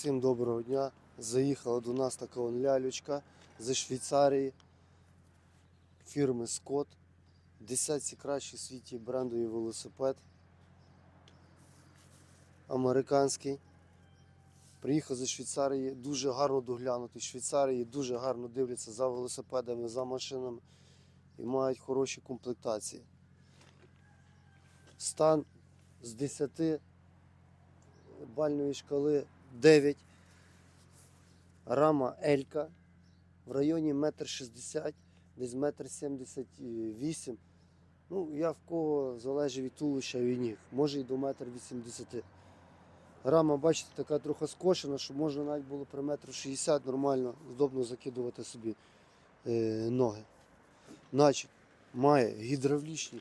Всім доброго дня. Заїхала до нас така он лялючка зі Швейцарії фірми Scott. Десятці кращий в світі брендовий велосипед. Американський. Приїхав зі Швейцарії, дуже гарно доглянутий. Швейцарії дуже гарно дивляться за велосипедами, за машинами і мають хороші комплектації. Стан з 10 бальної шкали 9. Рама Елька в районі 1,60 м, десь 1,78 м. Ну, я в кого залежить від туловища і ніг, може і до 1,80 м. Рама, бачите, така трохи скошена, що можна навіть було при 1,60 м нормально, удобно закидувати собі е, ноги. Значить, має гідравлічні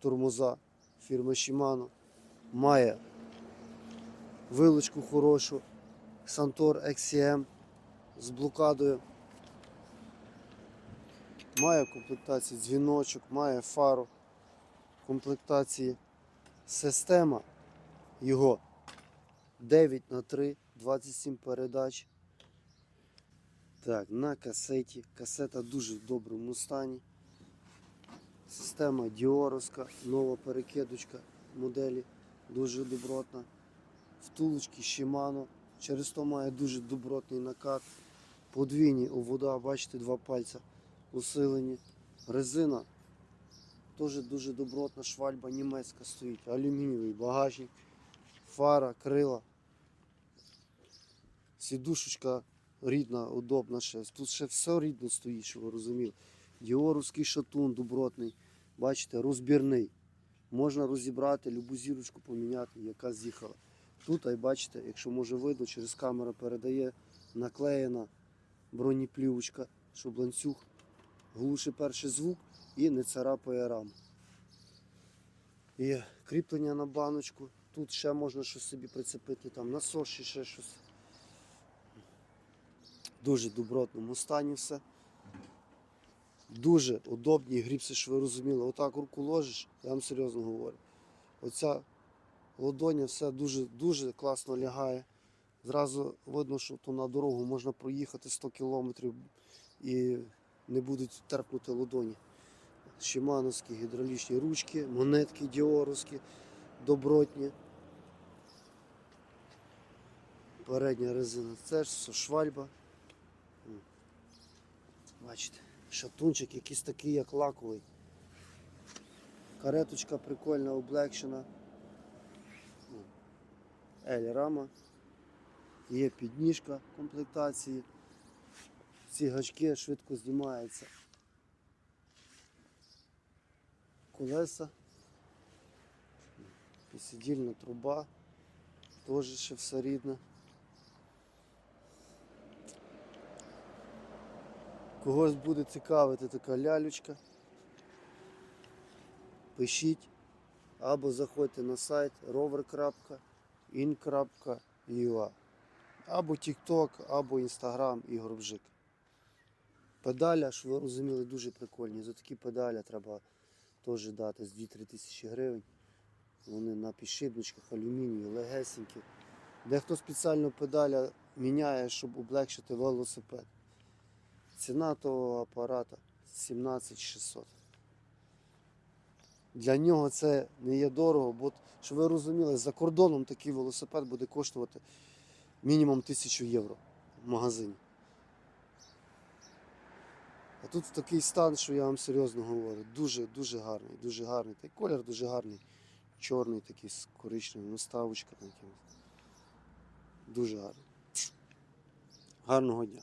тормоза фірми Shimano, має вилочку хорошу, Santor XCM з блокадою. Має в комплектації дзвіночок, має фару комплектації. Система його 9 на 3 27 передач. Так, на касеті. Касета дуже в доброму стані. Система Діоровська, нова перекидочка моделі, дуже добротна. Втулочки Shimano. Через то має дуже добротний накат. Подвійні вода, бачите, два пальця усилені. Резина теж дуже добротна, швальба німецька стоїть, алюмінієвий багажник, фара, крила. Сідушечка рідна, удобна ще. Тут ще все рідне стоїть, щоб ви розуміли. Діоровський шатун добротний, бачите, розбірний. Можна розібрати, любу зірочку поміняти, яка з'їхала. Тут, а й бачите, якщо може видно, через камеру передає наклеєна бронеплівочка, щоб ланцюг глушить перший звук і не царапає раму. І кріплення на баночку. Тут ще можна щось собі прицепити, там насос чи ще щось. Дуже добротному стані все. Дуже удобні гріпси, що ви розуміли. Отак руку ложиш, я вам серйозно говорю. Оця ладоня все дуже, дуже класно лягає. Зразу видно, що то на дорогу можна проїхати 100 кілометрів і не будуть терпнути ладоні. Шимановські гідравлічні ручки, монетки діоровські, добротні. Передня резина це все швальба. Бачите, шатунчик якийсь такий, як лаковий. Кареточка прикольна, облегшена. Ель-рама. Є підніжка комплектації. Ці гачки швидко знімаються. Колеса. Підсидільна труба. Теж ще все рідне. Когось буде цікавити така лялючка. Пишіть або заходьте на сайт rover.in.ua або TikTok, або Instagram Ігор Бжик. Педаля, що ви розуміли, дуже прикольні. За такі педалі треба теж дати з 2-3 тисячі гривень. Вони на підшипничках, алюмінію, легесенькі. Дехто спеціально педаля міняє, щоб облегшити велосипед. Ціна того апарата 17600. Для нього це не є дорого, бо, щоб ви розуміли, за кордоном такий велосипед буде коштувати мінімум 1000 євро в магазині. А тут такий стан, що я вам серйозно говорю, дуже-дуже гарний, дуже гарний. Та й колір дуже гарний. Чорний такий з коричневим, наставочка на якимось. Дуже гарний. Гарного дня.